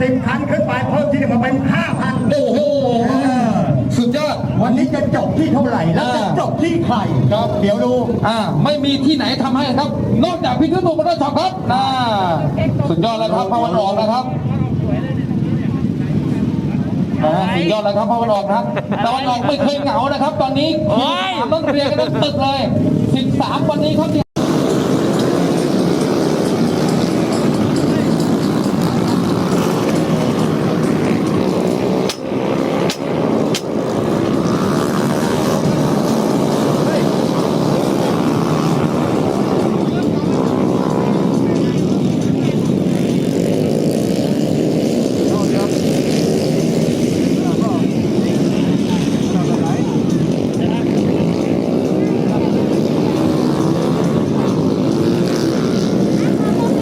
สิบคันขึ้นไปเพิ่มที่หนึ่งมาเป็นห้าพันโอ้โหสุดยอดวันนี้จะจบที่เท่าไหร่แล้วจะจบที่ใครครับเดี๋ยวดูอ่าไม่มีที่ไหนทำให้ครับ นอกจากพี่ขึ้นตัวมอเตอร์ช็อปครับอ่าสุดยอดแล้วครับภาวันออกนะครับอ่าสุดยอดแล้วครับภาวันออกนะครับตะวันออกไม่เคยเหงานะครับ ตอนนี้ทีมสามต้องเรียนกันทั้งตึกเลย13วันนี้ครับ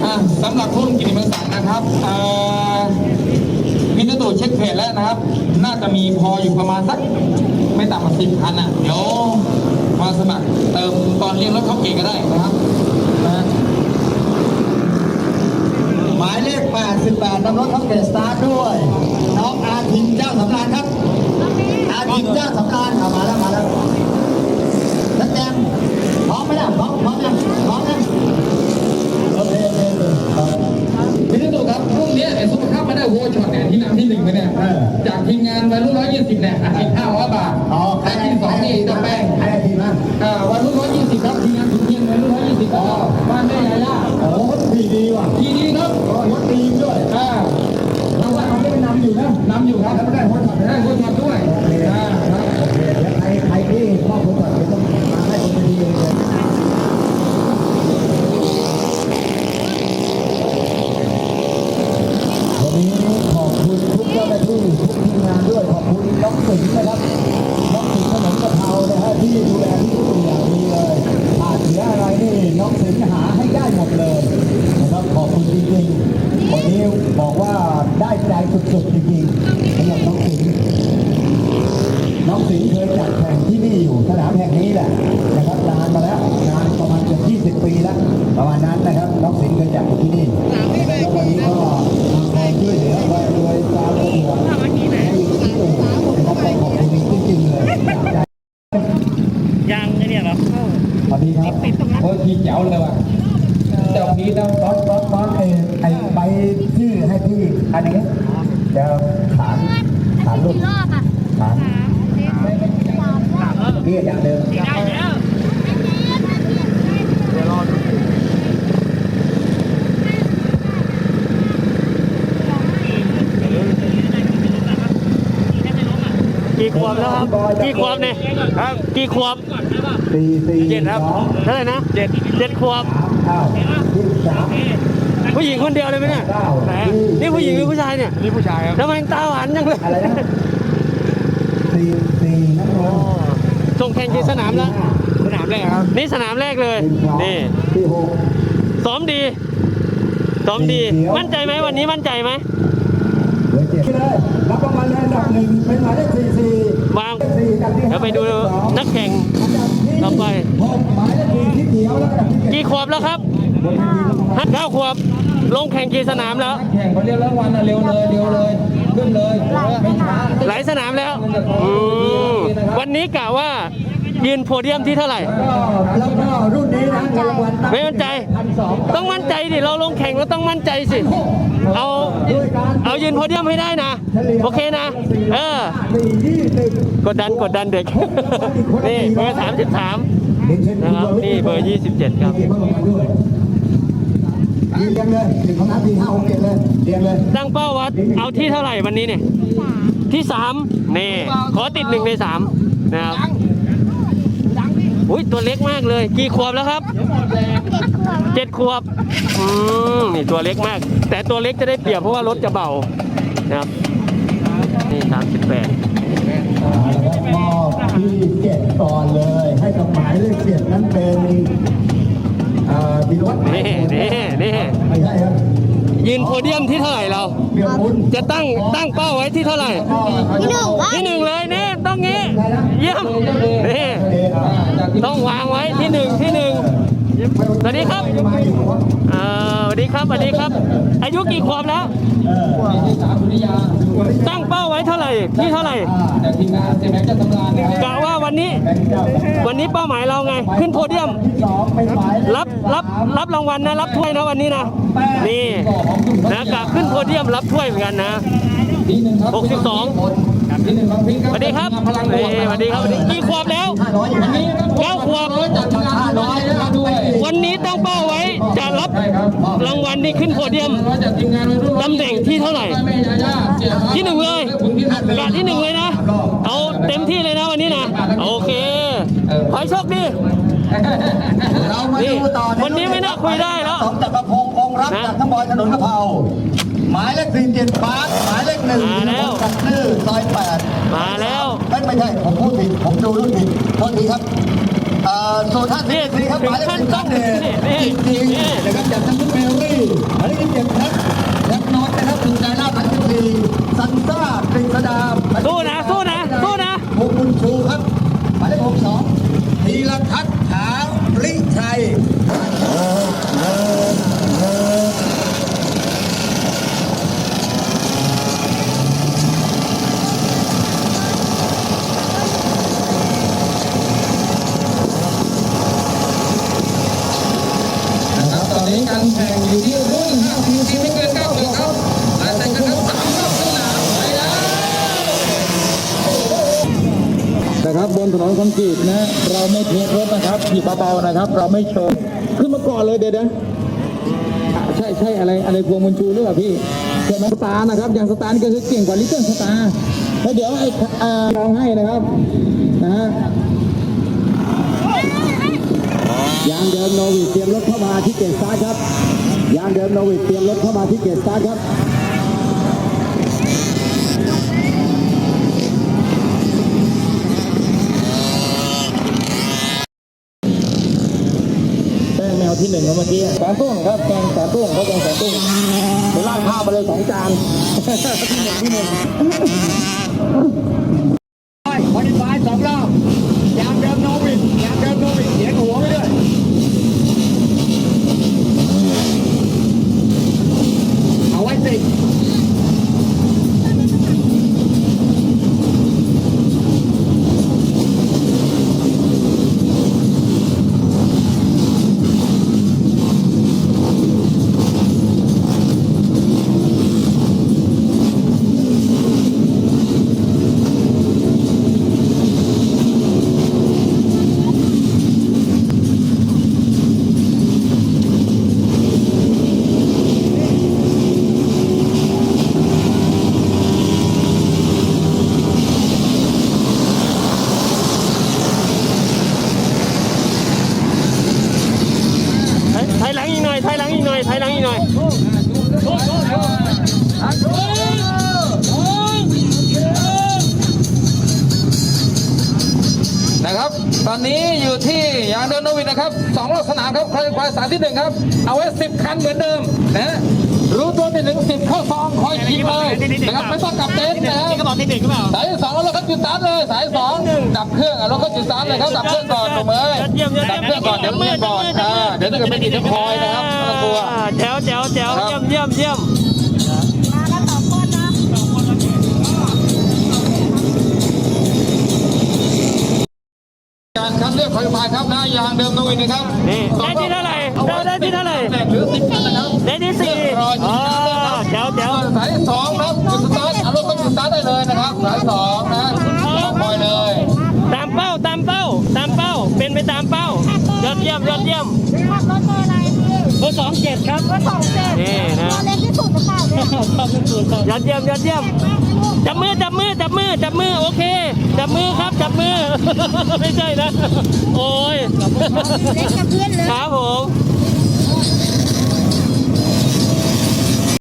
อะสำหรับทุ่นกิติมศักดิ์ นะครับเอ่อมินตูเช็คเพจแล้วนะครับ น่าจะมีพออยู่ประมาณสักไม่ต่ำกว่าสิบคันอะ เดี๋ยวมาสมัครเติมตอนเรียนรถเขาเก่งก็ได้นะครับ หมายเลข 88นำรถเข้าเกตสตาร์ทด้วย น้องอาทินเจ้าสำราญครับ อาทินเจ้าสำราญเอามาแล้วมาแล้วนักแจมพร้อมไหมล่ะพร้อมพร้อมพร้อมยัง นี้เนี่ยซุปเปอร์คัพมาได้โวช็อตเนี่ยที่นำที่หนึ่งไปเนี่ยเออจากทีมงานวัยรุ่นร้อยยี่สิบเนี่ยอัดอีกห้าร้อยบาทอ๋อใคร องสิงหาให้ได้หมดเลยนะครับขอบคุณจริงๆวันนี้บอกว่าได้ใจสุดๆจริงๆสำหรับน้องสิงน้องสิงเคยจัดแข่งที่นี่อยู่สนามแห่งนี้แหละนะครับนานมาแล้วนานประมาณเกือบ20 ปีแล้วประมาณนั้นนะครับน้องสิงเคยจัดที่นี่แล้ววันนี้ก็ มาช่วยเหลือมาโดยตามระเบียบให้ที่ตู่นะครับขอบคุณจริงๆเลยจากใจ ยังไงเนี่ยเหรอ สวัสดีครับ โอ้ยทีแจ๋วเลยว่ะเจ้าพีนะตอนตอนตอนไอ้ไอ้ใบชื่อให้พี่อันนี้จะฐานฐานลูกรอบอะฐานสามรอบเรียกอย่างเดิม ได้แล้ว กี่ขวบแล้วครับกี่ขวบเนี่ยครับกี่ขวบสี่สี่เจ็ดครับสองเท่าไหร่นะเจ็ดเจ็ดขวบสามเก้ายี่สิบสามผู้หญิงคนเดียวเลยไหมเนี่ยเก้านี่ผู้หญิงหรือผู้ชายเนี่ยนี่ผู้ชายครับทำไมตาหวานจังเลยอะไรนะสี่สี่นักร้องส่งแข่งกี่สนามแล้วสนามแรกครับนี่สนามแรกเลยทีมสองนี่ที่หกซ้อมดีซ้อมดีเดี๋ยวมั่นใจไหมวันนี้มั่นใจไหมเหนึ่งเป็นหมายเลขสี่สี่วางเดี๋ยวไปดูนักแข่งอันดับที่ต่อไปหมายเลขสี่ที่เขียวแล้วอันดับที่เจ็ดกี่ขวบแล้วครับเวทีรับรางวัลห้าเก้าขวบลงแข่งกี่สนามแล้ว แข่งเขาเรียกรางวัลนะเร็วเลยเร็วเลยขึ้นเลยหลายสนามแล้ว วันนี้กะว่ายืนโพเดียมที่เท่าไหร่แล้วก็รุ่นนี้นะเงินรางวัลไม่มั่นใจ ต้องมั่นใจดิเราลงแข่งเราต้องมั่นใจสิ เอาด้วยการเอายืนโพเดียมให้ได้นะ โอเคนะ เออสี่ยี่สิบกดดันกดดันเด็ก นี่เบอร์สามสิบสามเรียนเชิญนะครับนี่เบอร์ยี่สิบเจ็ดครับเก็บรางวัลด้วยยืนเรียงเลยถึงเขานับทีห้าหกเจ็ดเลยเรียงเลยตั้งเป้าว่าเอาที่เท่าไหร่วันนี้เนี่ยที่สามนี่ขอติดหนึ่งในสามนะครับ อุ้ยตัวเล็กมากเลย กี่ขวบแล้วครับเจ็ดขวบอืมนี่ตัวเล็กมาก แต่ตัวเล็กจะได้เปรียบเพราะว่ารถจะเบานะครับนี่สามสิบแปดอ่าแล้วก็มอบที่เจ็ดก่อนเลย ให้กับหมายเลขเจ็ดนั้นเป็นอ่าบิรวัตรนี่นี่นี่ไม่ใช่ครับยืนโพเดียมที่เท่าไหร่เราเบียร์บุญจะตั้งตั้งเป้าไว้ที่เท่าไหร่ที่หนึ่งวะที่หนึ่งเลยนี่ ต้องงี้ เยี่ยม นี่ ต้องวางไว้ที่หนึ่งที่หนึ่งสวัสดีครับมาอยู่วะอ่าสวัสดีครับ สวัสดีครับ อายุกี่ขวบแล้วเออที่สามสุริยาตั้งเป้าไว้เท่าไหร่ที่เท่าไหร่กะว่าวันนี้ วันนี้เป้าหมายเราไง ขึ้นโพเดียม รับรับรับรางวัลนะ รับถ้วยนะวันนี้นะ นี่นะกะขึ้นโพเดียมรับถ้วยเหมือนกันนะ ทีหนึ่งครับหกสิบสองทีหนึ่งครับพี่คสรับวัสดีครับพลังบนี่วกนะสวัสดีครับสวัสดีกี่ขวบแล้วห้าร้อยอยู่วันนี่นี้ครับเก้าขวบจากทีมงานร้อยนะครับด้วยวันนี้ตั้งเป้าไว้จะรับใช่ครับรางวัลนี้ขึ้นโพเดียมร้อยจากทีมงานวัยรุ่นตำแหน่งที่เท่าไหร่แม่ยาย่าเสียครับที่หนึ่งเลยถึงที่สุดเลยกะที่หนึ่งเลยนะ เอาเต็มที่เลยนะวันนี้นะ โอเค ขอให้โชคดีเรามาดูต่อวันนี้ไม่น่าคุยได้แล้วสองจักรพงศ์คงรักนะจากทั้งบอยถนนกะเพราหมายเลขสี่เจ็ดปาร์คหมายเลขหนึ่งมาแล้วจากชื่อซอยแปดมาแล้ว ไม่ไม่ใช่ผมพูดผิดผมดูรุ่นผิดโทษทีครับเอ่อโซนท่านี่สี่ครับหมายเลขถึงขั้นสิบสองเดชนี่จริงนี่ ๆนะครับจากทั้งคุณเมรี่หมายเลขยี่สิบเจ็ดครับแล็กน็อตนะครับถึงใจหน้าพันสิบสี่ซันซ่ากฤษดาสู้นะสู้นะสู้นะ วงบุญชูครับหมายเลขหกสองธีรทัศน์ถาริชัย นะครับตอนนี้การ แข่งอยู่ที่รุ่น5 cc ไม่เกิน9เดือนครับลายเซ็นครับสามรอบสนามไปแล้วนะครับบนถนนคอนกรีตนะเราไม่เทรถนะครับขี่เบาๆนะครับ เราไม่โชว์ขึ้นมาก่อนเลยเดี๋ยวนะใช่ใช่อะไรอะไรพวงมันชูหรือเปล่าพี่ใช่ไหมสตาร์นะครับอย่างสตาร์ก็คือเก่งกว่าลิเติ้ลสตาร์แล้วเดี๋ยวไอ้เอ่อลองให้นะครับนะฮะ ยางเดิมโนวิดเตรียมรถเข้ามาที่เกตสตาร์ครับยางเดิมโนวิดเตรียมรถเข้ามาที่เกตสตาร์ครับแป้งแมวที่หนึ่งเมื่อกี้แสนตุ้งครับแกงแสนตุ้งเขาแกงแสนตุ้งไปราดข้าวมาเลยสองจานที่หนึ่งที่หนึ่ง อนนี้อยู่ที่ยางเดินโนวิดนะครับสองรอบสนามครับคอยควายสายที่หนึ่งครับ เอาไว้สิบคันเหมือนเดิมนะรู้ตัวที่หนึ่งสิบเข้าซองคอยขี่เลยนะครับไม่ต้องกลับเต็นท์นะครับนี่ก็บอกที่หนึ่งก็เปล่าสายที่สองแล้วเราก็จุดสตาร์ทเลยสายสองดับเครื่องอะเราก็จุดสตาร์ทเลยครับดับเครื่องก่อนหนุ่มเอ้ยเยี่ยมเยี่ยมดับเครื่องก่อนเดี๋ยวเมื่อก่อนอ่าเดี๋ยวถ้าเกิดไม่ติดจะคอยนะครับไม่ต้องกลัวแจ๋วแจ๋วแจ๋วครับเยี่ยมเยี่ยมเยี่ การคัดเลือกคอยควายครับนะยางเดิมโนวิดนะครับนี่ได้ที่เท่าไหร่ได้ได้ที่เท่าไหร่แตกหรือสิบคันนะครับได้ที่สี่รออ๋จุอดสตาร์ทเลยครับแจ๋วแจ๋วสายที่สองนะครับจุดสตาร์ทเอารถก็จุดสตาร์ทได้เลยนะครับสายสองนะต้องคอยเลย ตามเป้าตามเป้า ตามเป้าเป็นไปตามเป้า ยอดเยี่ยมยอดเยี่ยมขับรถเบอร์อะไร ดครับเบอร์สองเจ็ดนี่นะตัวเล็กที่สุดหรือเปล่าเนี่ยยอดเยี่ยมยอดเยี่ยมจับมือจับมือจับมือจับมือโอเค จับมือครับจับมือ ไม่ใช่นะ โอ้ย เล็กกับเพื่อนเลย ครับผม